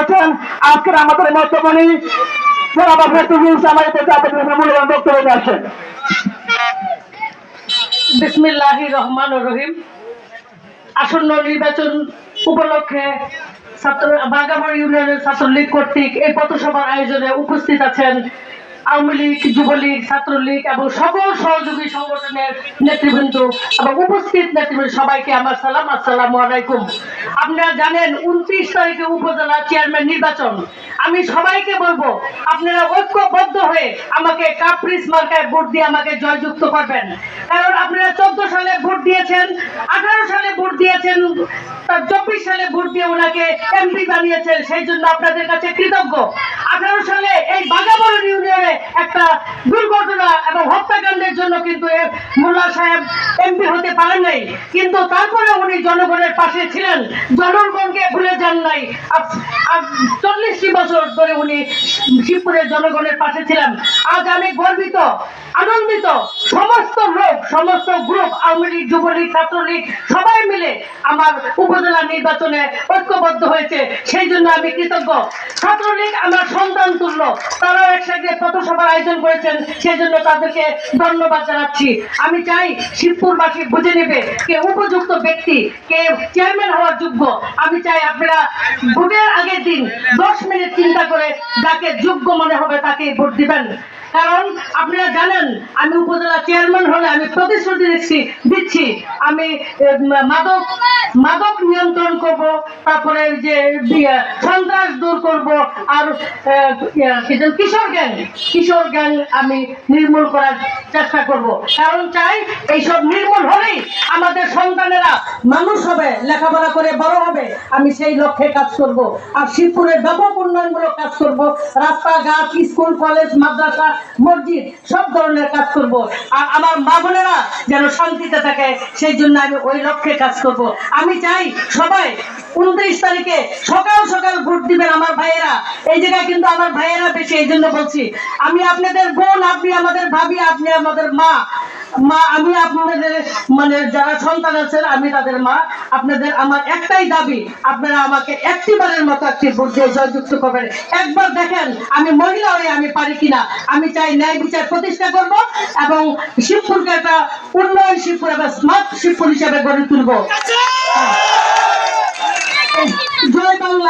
আছেন আজকের আমাদের মধ্যমণি নিয়ে আসেন। বিসমিল্লাহ রহমান রহিম। আসন্ন নির্বাচন উপলক্ষে ছাত্র ইউনিয়নের ছাত্রলীগ কর্তৃক এই পথসভার আয়োজনে উপস্থিত আছেন আওয়ামী লীগ, যুবলীগ, ছাত্রলীগ এবং সকল সহযোগী সংগঠনের নেতৃবৃন্দ এবং উপস্থিত নেতৃবৃন্দ সবাইকে আমার সালাম, আসসালামু আলাইকুম। আপনারা জানেন উনত্রিশ তারিখে উপজেলা চেয়ারম্যান নির্বাচন। আমি সবাইকে বলব, আপনারা ঐক্যবদ্ধ হয়ে আমাকে কাপ্রিস মার্কায় ভোট দিয়ে আমাকে জয়যুক্ত করবেন। কারণ আপনারা চোদ্দ সালে ভোট দিয়েছেন, আঠারো সালে ভোট দিয়েছেন চব্বিশ সালে ভোট দিয়ে ওনাকে এমপি বানিয়েছেন, সেই জন্য আপনাদের কাছে কৃতজ্ঞ। আঠারো সালে একটা দুর্ঘটনা এবং হত্যাকাণ্ডের জন্য কিন্তু সাহেব এমপি হতে নাই। কিন্তু তারপরে উনি জনগণের পাশে ছিলেন। জনগণকে যান নাই। চল্লিশটি বছর ধরে উনি শিবপুরের জনগণের পাশে ছিলেন। আজ আমি গর্বিত, আনন্দিত। সমস্ত লোক, সমস্ত গ্রুপ আওয়ামী লীগ, যুবলীগ, ছাত্রলীগ, সবাই মিলে আমার উপজেলা নির্বাচনে ঐক্যবদ্ধ হয়েছে। সেই জন্য আমি কৃতজ্ঞ। ছাত্রলীগ আমার সন্তান তুল্য। তারাও একসাথে পথসভার আয়োজন করেছেন। সেই জন্য তাদেরকে ধন্যবাদ জানাচ্ছি। আমি চাই শিবপুরবাসী বুঝে নেবে, কে উপযুক্ত ব্যক্তি, কে চেয়ারম্যান হওয়ার যোগ্য। আমি চাই আপনারা ভোটের আগের দিন দশ মিনিট চিন্তা করে যাকে যোগ্য মনে হবে তাকে ভোট দিবেন। কারণ আপনারা জানেন, আমি উপজেলা চেয়ারম্যান হলে আমি প্রতিশ্রুতি দিচ্ছি দিচ্ছি। আমি মাদক মাদক নিয়ন্ত্রণ করব, তারপরে যে সন্ত্রাস দূর করব, আর কিশোর গ্যাং কিশোর গ্যাং আমি নির্মূল করার চেষ্টা করব। কারণ চাই, এইসব নির্মূল হলেই আমাদের সন্তানেরা মানুষ হবে, লেখাপড়া করে বড় হবে। আমি সেই লক্ষ্যে কাজ করব। আর শিবপুরের ব্যাপক উন্নয়নমূলক কাজ করব। রাস্তাঘাট, স্কুল, কলেজ, মাদ্রাসা, মসজিদ, সব ধরনের কাজ করব। আর আমার মা বোনেরা যেন শান্তিতে থাকে, সেই জন্য আমি ওই লক্ষ্যে কাজ করব। আমি চাই সবাই উনত্রিশ তারিখে সকাল সকাল ভোট দিবেন আমার ভাইয়েরা। এই জায়গায় কিন্তু আমার ভাইয়েরা বেশি, এই জন্য বলছি, আমি আপনাদের বোন, আপনি আমাদের ভাবি, আপনি আমাদের মা। মা, আমি আপনাদের মানে যারা সন্তান আছেন, আমি তাদের মা। আপনাদের আমার একটাই দাবি, আপনারা আমাকে একটিবারের মতো একটি ভোট দিয়ে জয়যুক্ত করবেন। একবার দেখেন, আমি মহিলা হয়ে আমি পারি কিনা। আমি চাই ন্যায় বিচার প্রতিষ্ঠা করব এবং শিবপুরকে একটা উন্নয়ন শিবপুর এবং স্মার্ট শিবপুর হিসেবে গড়ে তুলব। জয় বাংলা